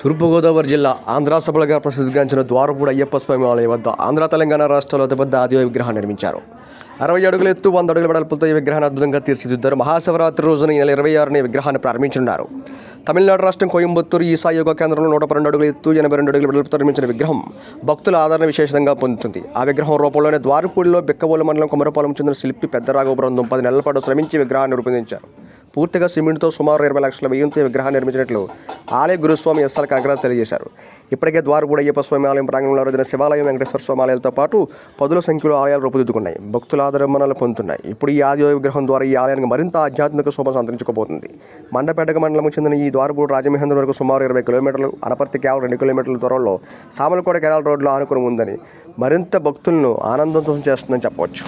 తూర్పుగోదావరి జిల్లా ఆంధ్ర సభలుగా ప్రసిద్ధిగాంచిన ద్వారపూడి అయ్యప్ప స్వామి ఆలయం వద్ద ఆంధ్ర తెలంగాణ రాష్ట్రాల్లో అతిపెద్ద ఆదివ విగ్రహాన్ని నిర్మించారు. అరవై అడుగుల ఎత్తు వంద అడుగుల వెడల్పులతో ఈ విగ్రహాన్ని అద్భుతంగా తీర్చిదిద్దారు మహాశివరాత్రి రోజున ఈ నెల ఇరవై ఆరున విగ్రహాన్ని ప్రారంభించనున్నారు. తమిళనాడు రాష్ట్రం కోయంబత్తూరు ఈసా యోగా కేంద్రంలో నూట పన్నెండు అడుగుల ఎత్తు ఎనభై రెండు అడుగుల వెడల్పుతో నిర్మించిన విగ్రహం భక్తుల ఆదరణ విశేషంగా పొందుతుంది. ఆ విగ్రహం రూపంలోనే ద్వారపూడిలో బిక్కబోలు మండలం కుమరపాలెం చెందిన శిల్పి పెద్ద రాఘవ బృందం పది నెలల పాటు శ్రమించి విగ్రహాన్ని రూపొందించారు. పూర్తిగా సిమెంట్తో సుమారు ఇరవై లక్షల వ్యయంతో విగ్రహాన్ని నిర్మించినట్లు ఆలయ గురుస్వామి ఎస్ఎల్ కాంగ్రెస్ తెలియజేశారు. ఇప్పటికే ద్వారపూడ అయ్యప్ప స్వామి ఆలయం ప్రాంగణంలో రోజున శివాలయం వెంకటేశ్వర స్వామి ఆలయాలతో పాటు పదుల సంఖ్యలో ఆలయాలు రూపుదిద్దుకున్నాయి. భక్తుల ఆదరమణలు పొందుతున్నాయి. ఇప్పుడు ఈ ఆదివ విగ్రహం ద్వారా ఈ ఆలయానికి మరింత ఆధ్యాత్మిక శోభ సంతరించుకోబోతుంది. మండపేటక మండలం చెందిన ఈ ద్వారపూడి రాజమహేంద్ర వరకు సుమారు ఇరవై కిలోమీటర్లు అనపర్తి కేవలం రెండు కిలోమీటర్ల దూరంలో సామలకోట కెనాల్ రోడ్లో ఆనుకుని ఉందని మరింత భక్తులను ఆనందంతో చేస్తుందని చెప్పవచ్చు.